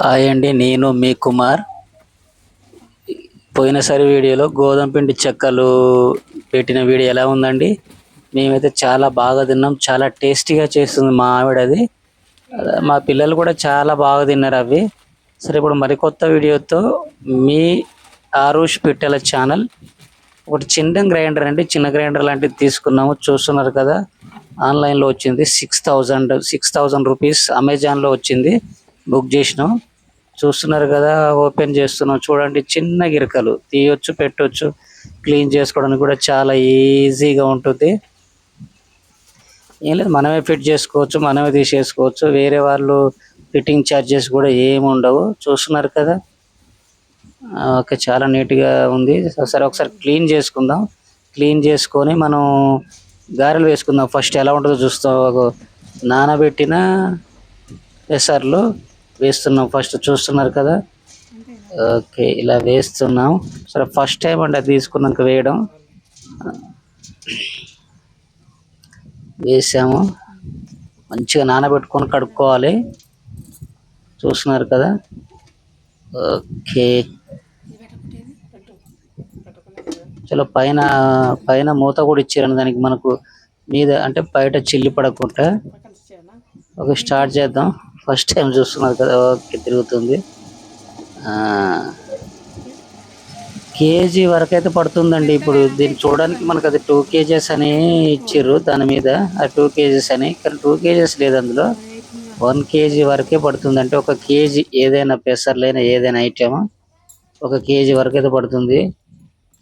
Hi అండి నేను మీ కుమార్. పోయినసారి వీడియోలో గోధుమ పిండి చెక్కలు పెట్టిన వీడియో ఎలా ఉందండి? మేమైతే చాలా బాగా తిన్నాం చాలా టేస్టీగా చేస్తుంది మా ఆవిడ అది. మా పిల్లలు కూడా చాలా బాగా తిన్నారు అవి. సరే ఇప్పుడు మరికొత్త వీడియోతో మీ ఆరుష్ పెట్టెల ఛానల్. ఒకటి చిన్న గ్రైండర్ అండి చిన్న గ్రైండర్ లాంటిది తీసుకున్నాము చూస్తున్నారు కదా. ఆన్లైన్లో వచ్చింది six thousand six thousand rupees అమెజాన్లో వచ్చింది. బుక్ చేసినాం. చూస్తున్నారు కదా ఓపెన్ చేస్తున్నాం. చూడండి చిన్న గిరకలు. తీయొచ్చు పెట్టొచ్చు. క్లీన్ చేసుకోవడానికి కూడా చాలా ఈజీగా ఉంటుంది. ఏం లేదు మనమే ఫిట్ చేసుకోవచ్చు మనమే తీసేసుకోవచ్చు. వేరే వాళ్ళు ఫిట్టింగ్ ఛార్జెస్ కూడా ఏమి ఉండవు. చూస్తున్నారు కదా. ఓకే చాలా నీట్గా ఉంది. సరే ఒకసారి క్లీన్ చేసుకుందాం. క్లీన్ చేసుకొని మనం గారెలు వేసుకుందాం. ఫస్ట్ ఎలా ఉంటుందో చూస్తాం. నానబెట్టిన పెసర్లు. వేస్తున్నాం. ఫస్ట్ చూస్తున్నారు కదా? ఓకే ఇలా వేస్తున్నాం. సరే ఫస్ట్ టైం అంటే తీసుకున్నాక వేయడం. వేసాము. మంచిగా నానబెట్టుకొని కడుక్కోవాలి. చూస్తున్నారు కదా? ఓకే చలో పైన పైన మూత కూడా ఇచ్చారండి. దానికి మనకు మీద అంటే బయట చిల్లి పడకుండా. ఓకే స్టార్ట్ చేద్దాం. ఫస్ట్ టైం చూస్తున్నారు కదా ఓకే తిరుగుతుంది. కేజీ వరకు అయితే పడుతుందండి. ఇప్పుడు దీన్ని చూడడానికి మనకు అది టూ కేజెస్ అని ఇచ్చారు దాని మీద. ఆ టూ కేజెస్ అని కానీ టూ కేజెస్ లేదు అందులో. వన్ కేజీ వరకే పడుతుంది. అంటే ఒక కేజీ ఏదైనా పెసర్లైనా ఏదైనా ఐటమ్ ఒక కేజీ వరకు అయితే పడుతుంది.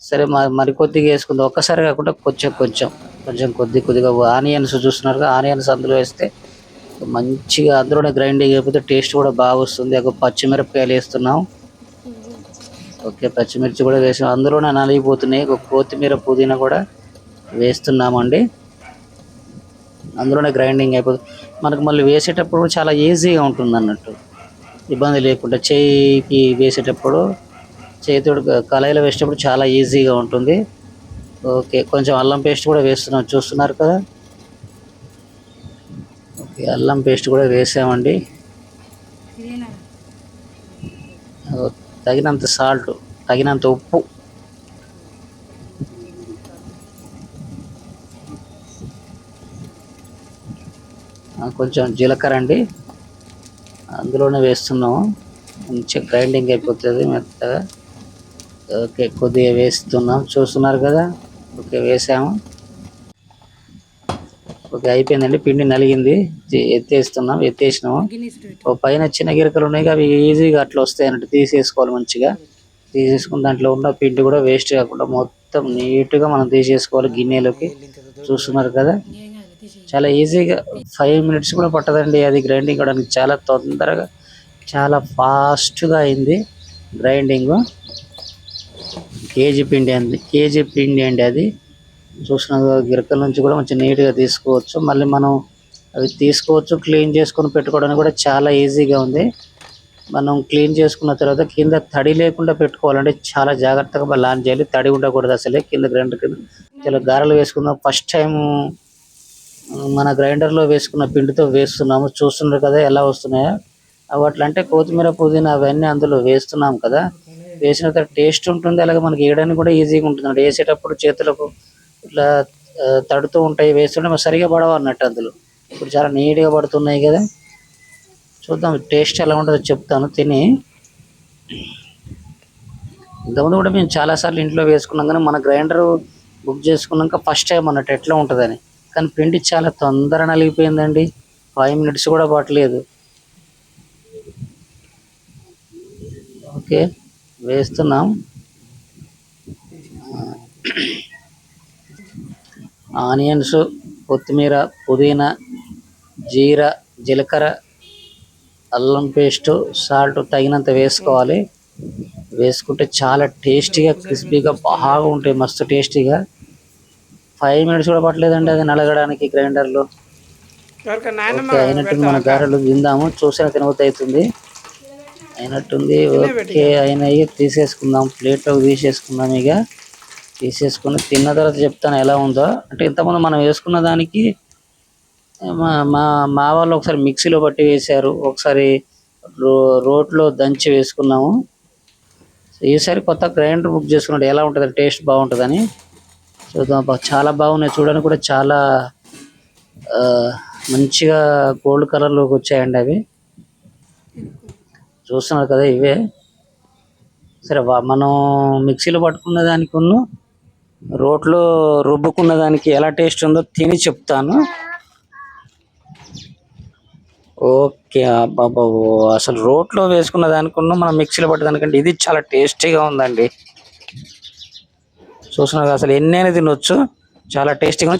సరే మరి మరి కొద్దిగా వేసుకుందాం. ఒక్కసారి కాకుండా కొంచెం కొంచెం కొంచెం కొద్ది కొద్దిగా ఆనియన్స్ చూస్తున్నారు ఆనియన్స్ అందులో వేస్తే మంచిగా అందులోనే గ్రైండింగ్ అయిపోతే టేస్ట్ కూడా బాగా వస్తుంది. ఒక పచ్చిమిరపకాయలు వేస్తున్నాం. ఓకే పచ్చిమిర్చి కూడా వేసాం. అందులోనే నలిగిపోతున్నాయి. ఒక కొత్తిమీర పుదీనా కూడా వేస్తున్నామండి. అందులోనే గ్రైండింగ్ అయిపోతుంది. మనకు మళ్ళీ వేసేటప్పుడు చాలా ఈజీగా ఉంటుంది అన్నట్టు. ఇబ్బంది లేకుండా చేయికి వేసేటప్పుడు చేతితో కళాయిలో వేసేటప్పుడు చాలా ఈజీగా ఉంటుంది. ఓకే కొంచెం అల్లం పేస్ట్ కూడా వేస్తున్నాం. చూస్తున్నారు కదా? అల్లం పేస్ట్ కూడా వేసామండి. తగినంత సాల్ట్ తగినంత ఉప్పు. కొంచెం జీలకర్ర అండి. అందులోనే వేస్తున్నాము. మంచిగా గ్రైండింగ్ అయిపోతుంది మెత్తగా. ఓకే కొద్దిగా వేస్తున్నాం. చూస్తున్నారు కదా? ఓకే వేసాము. ఓకే అయిపోయిందండి. పిండి నలిగింది. ఎత్తేస్తున్నాం ఎత్తేసినాము. ఓ పైన చిన్న గిరకలు ఉన్నాయి అవి ఈజీగా అట్లా వస్తాయి అన్నట్టు తీసేసుకోవాలి మంచిగా. తీసేసుకుని దాంట్లో ఉన్న పిండి కూడా వేస్ట్ కాకుండా మొత్తం నీట్గా మనం తీసేసుకోవాలి గిన్నెలోకి. చూస్తున్నారు కదా? చాలా ఈజీగా ఫైవ్ మినిట్స్ కూడా పట్టదండి అది గ్రైండింగ్ అవడానికి చాలా తొందరగా చాలా ఫాస్ట్గా అయింది గ్రైండింగ్. కేజీ పిండి అండి కేజీ పిండి అండి అది. చూసిన గిరకల నుంచి కూడా మంచి నీట్గా తీసుకోవచ్చు. మళ్ళీ మనం అవి తీసుకోవచ్చు క్లీన్ చేసుకొని పెట్టుకోవడానికి కూడా చాలా ఈజీగా ఉంది. మనం క్లీన్ చేసుకున్న తర్వాత కింద తడి లేకుండా పెట్టుకోవాలంటే చాలా జాగ్రత్తగా లాన్ చేయాలి. తడి ఉండకూడదు అసలే కింద గ్రైండర్ కింద. చాలా గారెలు వేసుకుందాం ఫస్ట్ టైం మన గ్రైండర్లో వేసుకున్న పిండితో వేస్తున్నాము. చూస్తున్నారు కదా ఎలా వస్తున్నాయో. అవి అంటే కొత్తిమీర పుదీనా అవన్నీ అందులో వేస్తున్నాం కదా. వేసిన తర్వాత టేస్ట్ ఉంటుంది. అలాగే మనకి వేయడానికి కూడా ఈజీగా ఉంటుంది వేసేటప్పుడు చేతులకు ఇట్లా తడుతూ ఉంటాయి వేస్తుంటే మరి సరిగా పడవ అన్నట్టు అందులో. ఇప్పుడు చాలా నీట్గా పడుతున్నాయి కదా. చూద్దాం టేస్ట్ ఎలా ఉంటుందో చెప్తాను తిని. ఇంతకుముందు కూడా మేము చాలాసార్లు ఇంట్లో వేసుకున్నాం కానీ మన గ్రైండర్ బుక్ చేసుకున్నాక ఫస్ట్ టైం అన్నట్టు ఎట్లా ఉంటుందని. కానీ పిండి చాలా తొందర నలిగిపోయిందండి. ఫైవ్ మినిట్స్ కూడా పట్టలేదు. ఓకే వేస్తున్నాం. ఆనియన్స్ కొత్తిమీర పుదీనా జీరా జీలకర్ర అల్లం పేస్టు సాల్ట్ తగినంత వేసుకోవాలి. వేసుకుంటే చాలా టేస్టీగా క్రిస్పీగా బాగా ఉంటాయి. మస్తు టేస్టీగా. ఫైవ్ మినిట్స్ కూడా పట్టలేదండి అది నలగడానికి గ్రైండర్లో. అయినట్టు మన గారెలు తిందాము. చూసిన తినబుద్ధి అవుతుంది అయినట్టుంది ఓకే అయినాయి. తీసేసుకుందాం. ప్లేట్లో తీసేసుకుందాం ఇక. తీసేసుకుని తిన్న తర్వాత చెప్తాను ఎలా ఉందో. అంటే ఇంతకుముందు మనం వేసుకున్న దానికి మా మా మా వాళ్ళు ఒకసారి మిక్సీలో పట్టి వేశారు. ఒకసారి రో రోట్లో దంచి వేసుకున్నాము. ఈసారి కొత్త గ్రైండర్ బుక్ చేసుకున్నాడు. ఎలా ఉంటుంది టేస్ట్ బాగుంటుందని. చూద్దాం చాలా బాగున్నాయి. చూడడానికి కూడా చాలా మంచిగా గోల్డ్ కలర్లోకి వచ్చాయండి అవి. చూస్తున్నారు కదా ఇవే. సరే మనం మిక్సీలో పట్టుకున్న దానికి ఉన్ను రోట్లో రుబ్బుకున్న దానికి ఎలా టేస్ట్ ఉందో తిని చెప్తాను. ఓకే అబ్బాబో అసలు రోట్లో వేసుకున్న దానికన్నా మనం మిక్సీలో పట్టేదానికంటే ఇది చాలా టేస్టీగా ఉందండి. చూస్తున్నారు అసలు ఎన్నైనా తినొచ్చు. చాలా టేస్టీగా